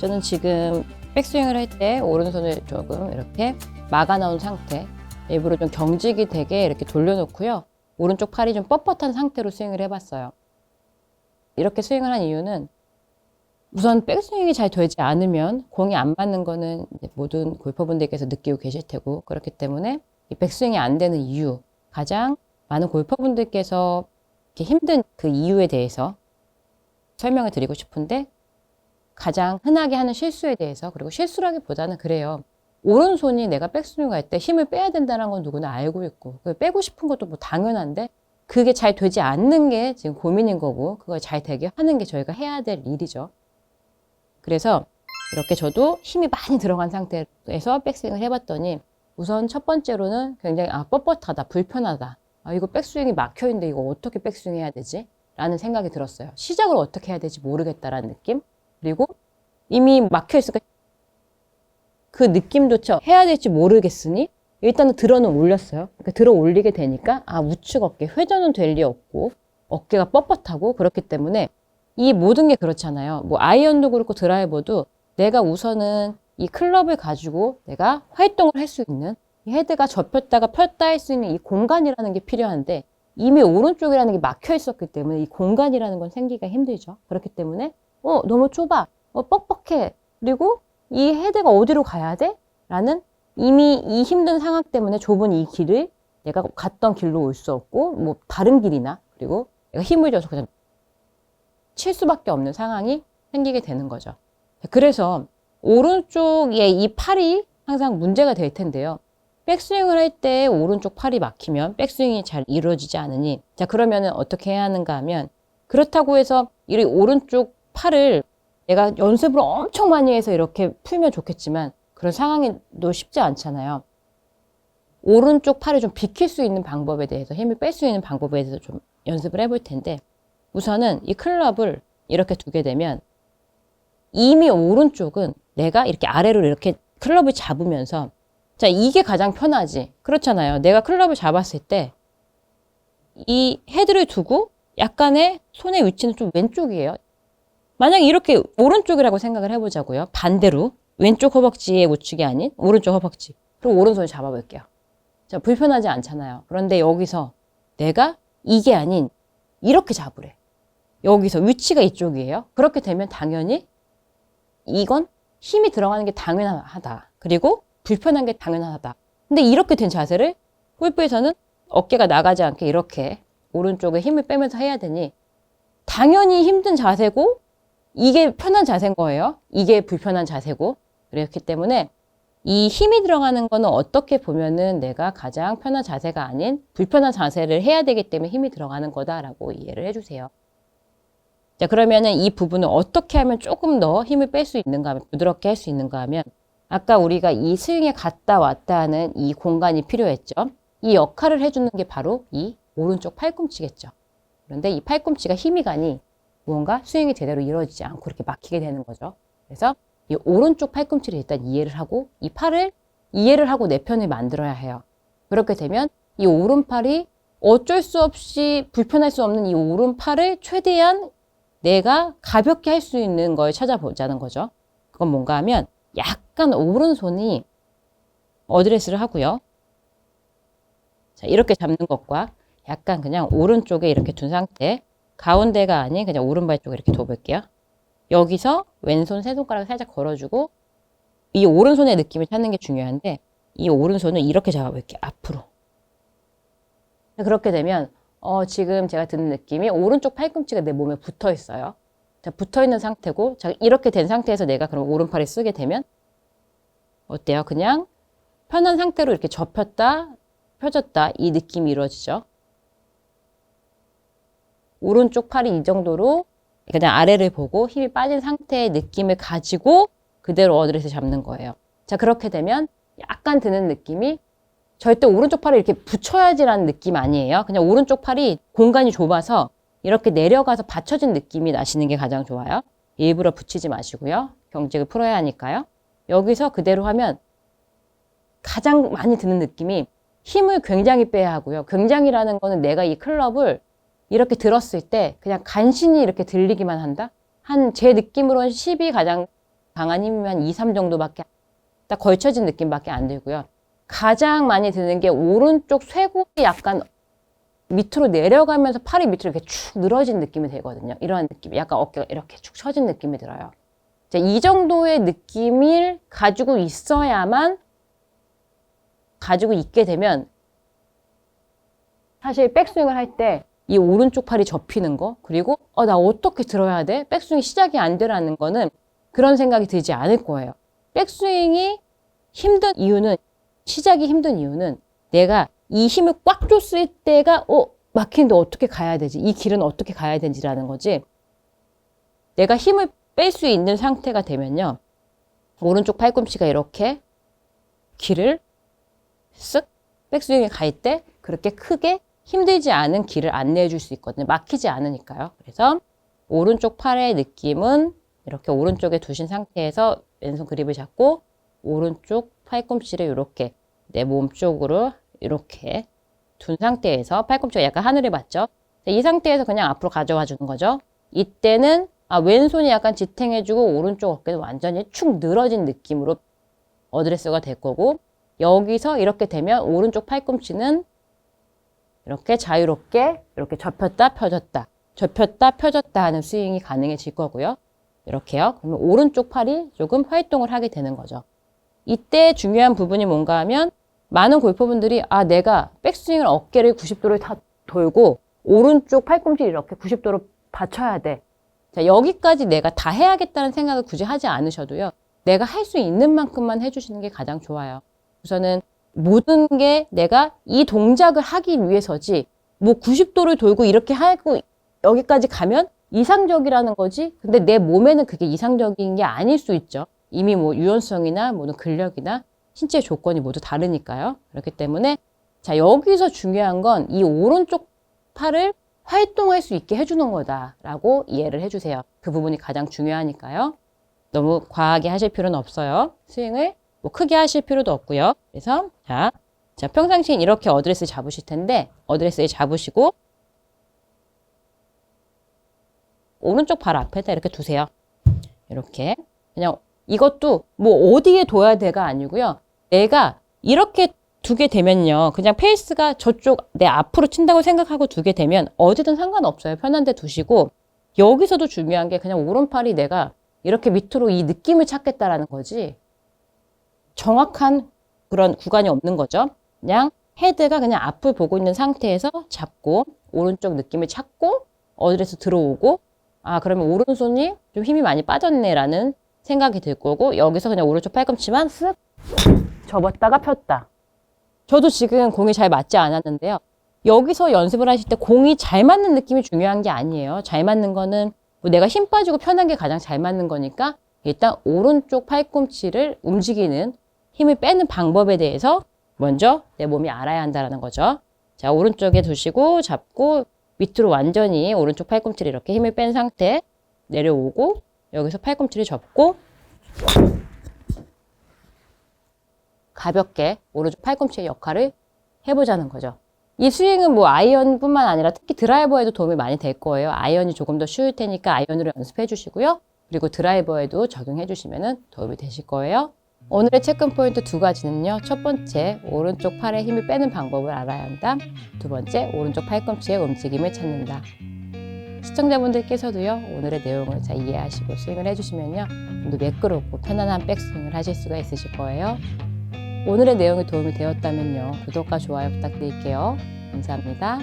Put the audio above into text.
저는 지금 백스윙을 할 때 오른손을 조금 이렇게 막아 놓은 상태 일부러 좀 경직이 되게 이렇게 돌려놓고요. 오른쪽 팔이 좀 뻣뻣한 상태로 스윙을 해봤어요. 이렇게 스윙을 한 이유는 우선 백스윙이 잘 되지 않으면 공이 안 맞는 거는 모든 골퍼분들께서 느끼고 계실 테고 그렇기 때문에 이 백스윙이 안 되는 이유 가장 많은 골퍼분들께서 이렇게 힘든 그 이유에 대해서 설명을 드리고 싶은데 가장 흔하게 하는 실수에 대해서 그리고 실수라기보다는 그래요. 오른손이 내가 백스윙 할 때 힘을 빼야 된다는 건 누구나 알고 있고 빼고 싶은 것도 뭐 당연한데 그게 잘 되지 않는 게 지금 고민인 거고 그걸 잘 되게 하는 게 저희가 해야 될 일이죠. 그래서 이렇게 저도 힘이 많이 들어간 상태에서 백스윙을 해봤더니 우선 첫 번째로는 굉장히 아 뻣뻣하다 불편하다 아 이거 백스윙이 막혀 있는데 이거 어떻게 백스윙 해야 되지? 라는 생각이 들었어요. 시작을 어떻게 해야 될지 모르겠다라는 느낌 그리고 이미 막혀 있으니까 그 느낌조차 해야 될지 모르겠으니 일단은 들어는 올렸어요. 그러니까 들어 올리게 되니까 아 우측 어깨 회전은 될 리 없고 어깨가 뻣뻣하고 그렇기 때문에 이 모든 게 그렇잖아요. 뭐 아이언도 그렇고 드라이버도 내가 우선은 이 클럽을 가지고 내가 활동을 할 수 있는 이 헤드가 접혔다가 폈다 할 수 있는 이 공간이라는 게 필요한데 이미 오른쪽이라는 게 막혀 있었기 때문에 이 공간이라는 건 생기가 힘들죠. 그렇기 때문에 어 너무 좁아, 어 뻑뻑해, 그리고 이 헤드가 어디로 가야 돼? 라는 이미 이 힘든 상황 때문에 좁은 이 길을 내가 갔던 길로 올 수 없고 뭐 다른 길이나 그리고 내가 힘을 줘서 그냥 칠 수밖에 없는 상황이 생기게 되는 거죠. 그래서 오른쪽에 이 팔이 항상 문제가 될 텐데요. 백스윙을 할 때 오른쪽 팔이 막히면 백스윙이 잘 이루어지지 않으니 자 그러면은 어떻게 해야 하는가 하면 그렇다고 해서 이 오른쪽 팔을 내가 연습을 엄청 많이 해서 이렇게 풀면 좋겠지만 그런 상황이도 쉽지 않잖아요. 오른쪽 팔을 좀 비킬 수 있는 방법에 대해서 힘을 뺄 수 있는 방법에 대해서 좀 연습을 해볼 텐데 우선은 이 클럽을 이렇게 두게 되면 이미 오른쪽은 내가 이렇게 아래로 이렇게 클럽을 잡으면서 자 이게 가장 편하지. 그렇잖아요. 내가 클럽을 잡았을 때 이 헤드를 두고 약간의 손의 위치는 좀 왼쪽이에요 만약에 이렇게 오른쪽이라고 생각을 해보자고요 반대로 왼쪽 허벅지의 우측이 아닌 오른쪽 허벅지 그리고 오른손을 잡아볼게요 자 불편하지 않잖아요 그런데 여기서 내가 이게 아닌 이렇게 잡으래 여기서 위치가 이쪽이에요. 그렇게 되면 당연히 이건 힘이 들어가는 게 당연하다. 그리고 불편한 게 당연하다. 근데 이렇게 된 자세를 골프에서는 어깨가 나가지 않게 이렇게 오른쪽에 힘을 빼면서 해야 되니 당연히 힘든 자세고 이게 편한 자세인 거예요. 이게 불편한 자세고 그렇기 때문에 이 힘이 들어가는 거는 어떻게 보면은 내가 가장 편한 자세가 아닌 불편한 자세를 해야 되기 때문에 힘이 들어가는 거다라고 이해를 해주세요. 자, 그러면은 이 부분을 어떻게 하면 조금 더 힘을 뺄 수 있는가 하면, 부드럽게 할 수 있는가 하면, 아까 우리가 이 스윙에 갔다 왔다 하는 이 공간이 필요했죠. 이 역할을 해주는 게 바로 이 오른쪽 팔꿈치겠죠. 그런데 이 팔꿈치가 힘이 가니 무언가 스윙이 제대로 이루어지지 않고 이렇게 막히게 되는 거죠. 그래서 이 오른쪽 팔꿈치를 일단 이해를 하고 이 팔을 이해를 하고 내 편을 만들어야 해요. 그렇게 되면 이 오른팔이 어쩔 수 없이 불편할 수 없는 이 오른팔을 최대한 내가 가볍게 할 수 있는 걸 찾아보자는 거죠. 그건 뭔가 하면 약간 오른손이 어드레스를 하고요. 자, 이렇게 잡는 것과 약간 그냥 오른쪽에 이렇게 둔 상태, 가운데가 아닌 그냥 오른발 쪽에 이렇게 둬볼게요. 여기서 왼손 세 손가락을 살짝 걸어주고 이 오른손의 느낌을 찾는 게 중요한데 이 오른손을 이렇게 잡아볼게요. 앞으로. 그렇게 되면 어, 지금 제가 드는 느낌이 오른쪽 팔꿈치가 내 몸에 붙어 있어요. 자, 붙어 있는 상태고, 자, 이렇게 된 상태에서 내가 그럼 오른팔을 쓰게 되면, 어때요? 그냥 편한 상태로 이렇게 접혔다, 펴졌다, 이 느낌이 이루어지죠. 오른쪽 팔이 이 정도로 그냥 아래를 보고 힘이 빠진 상태의 느낌을 가지고 그대로 어드레스 잡는 거예요. 자, 그렇게 되면 약간 드는 느낌이 절대 오른쪽 팔을 이렇게 붙여야지라는 느낌 아니에요. 그냥 오른쪽 팔이 공간이 좁아서 이렇게 내려가서 받쳐진 느낌이 나시는 게 가장 좋아요. 일부러 붙이지 마시고요. 경직을 풀어야 하니까요. 여기서 그대로 하면 가장 많이 드는 느낌이 힘을 굉장히 빼야 하고요. 굉장히라는 거는 내가 이 클럽을 이렇게 들었을 때 그냥 간신히 이렇게 들리기만 한다? 한 제 느낌으로는 10이 가장 강한 힘이 한 2, 3 정도밖에 딱 걸쳐진 느낌밖에 안 들고요. 가장 많이 드는 게 오른쪽 쇄골이 약간 밑으로 내려가면서 팔이 밑으로 이렇게 축 늘어진 느낌이 되거든요. 이러한 느낌, 약간 어깨가 이렇게 축 처진 느낌이 들어요. 자, 이 정도의 느낌을 가지고 있어야만 가지고 있게 되면 사실 백스윙을 할 때 이 오른쪽 팔이 접히는 거 그리고 어 나 어떻게 들어야 돼? 백스윙이 시작이 안 되라는 거는 그런 생각이 들지 않을 거예요. 백스윙이 힘든 이유는 시작이 힘든 이유는 내가 이 힘을 꽉 줬을 때가 어 막히는데 어떻게 가야 되지? 이 길은 어떻게 가야 되지라는 거지. 내가 힘을 뺄 수 있는 상태가 되면요. 오른쪽 팔꿈치가 이렇게 길을 쓱 백스윙에 갈 때 그렇게 크게 힘들지 않은 길을 안내해 줄 수 있거든요. 막히지 않으니까요. 그래서 오른쪽 팔의 느낌은 이렇게 오른쪽에 두신 상태에서 왼손 그립을 잡고 오른쪽 팔꿈치를 이렇게 내 몸 쪽으로 이렇게 둔 상태에서 팔꿈치가 약간 하늘을 봤죠. 이 상태에서 그냥 앞으로 가져와 주는 거죠. 이때는 아, 왼손이 약간 지탱해주고 오른쪽 어깨는 완전히 축 늘어진 느낌으로 어드레스가 될 거고 여기서 이렇게 되면 오른쪽 팔꿈치는 이렇게 자유롭게 이렇게 접혔다 펴졌다 접혔다 펴졌다 하는 스윙이 가능해질 거고요. 이렇게요. 그러면 오른쪽 팔이 조금 활동을 하게 되는 거죠. 이때 중요한 부분이 뭔가 하면 많은 골퍼분들이 아 내가 백스윙을 어깨를 90도를 다 돌고 오른쪽 팔꿈치를 이렇게 90도로 받쳐야 돼. 자, 여기까지 내가 다 해야겠다는 생각을 굳이 하지 않으셔도요. 내가 할 수 있는 만큼만 해주시는 게 가장 좋아요. 우선은 모든 게 내가 이 동작을 하기 위해서지 뭐 90도를 돌고 이렇게 하고 여기까지 가면 이상적이라는 거지. 근데 내 몸에는 그게 이상적인 게 아닐 수 있죠. 이미 뭐 유연성이나 모든 근력이나 신체 조건이 모두 다르니까요. 그렇기 때문에 자 여기서 중요한 건 이 오른쪽 팔을 활동할 수 있게 해주는 거다라고 이해를 해주세요. 그 부분이 가장 중요하니까요. 너무 과하게 하실 필요는 없어요. 스윙을 뭐 크게 하실 필요도 없고요. 그래서 자, 자 평상시엔 이렇게 어드레스 잡으실 텐데 어드레스에 잡으시고 오른쪽 발 앞에다 이렇게 두세요. 이렇게 그냥 이것도 뭐 어디에 둬야 돼가 아니고요. 내가 이렇게 두게 되면요. 그냥 페이스가 저쪽 내 앞으로 친다고 생각하고 두게 되면 어디든 상관없어요. 편한 데 두시고 여기서도 중요한 게 그냥 오른팔이 내가 이렇게 밑으로 이 느낌을 찾겠다라는 거지. 정확한 그런 구간이 없는 거죠. 그냥 헤드가 그냥 앞을 보고 있는 상태에서 잡고 오른쪽 느낌을 찾고 어디에서 들어오고 아 그러면 오른손이 좀 힘이 많이 빠졌네라는 생각이 들 거고 여기서 그냥 오른쪽 팔꿈치만 쓱 접었다가 폈다. 저도 지금 공이 잘 맞지 않았는데요. 여기서 연습을 하실 때 공이 잘 맞는 느낌이 중요한 게 아니에요. 잘 맞는 거는 뭐 내가 힘 빠지고 편한 게 가장 잘 맞는 거니까 일단 오른쪽 팔꿈치를 움직이는 힘을 빼는 방법에 대해서 먼저 내 몸이 알아야 한다는 거죠. 자, 오른쪽에 두시고 잡고 밑으로 완전히 오른쪽 팔꿈치를 이렇게 힘을 뺀 상태 내려오고 여기서 팔꿈치를 접고 가볍게 오른쪽 팔꿈치의 역할을 해보자는 거죠. 이 스윙은 뭐 아이언뿐만 아니라 특히 드라이버에도 도움이 많이 될 거예요. 아이언이 조금 더 쉬울 테니까 아이언으로 연습해 주시고요. 그리고 드라이버에도 적용해 주시면 도움이 되실 거예요. 오늘의 체크 포인트 두 가지는요. 첫 번째, 오른쪽 팔에 힘을 빼는 방법을 알아야 한다. 두 번째, 오른쪽 팔꿈치의 움직임을 찾는다. 시청자분들께서도요, 오늘의 내용을 잘 이해하시고 스윙을 해주시면요, 좀 더 매끄럽고 편안한 백스윙을 하실 수가 있으실 거예요. 오늘의 내용이 도움이 되었다면요, 구독과 좋아요 부탁드릴게요. 감사합니다.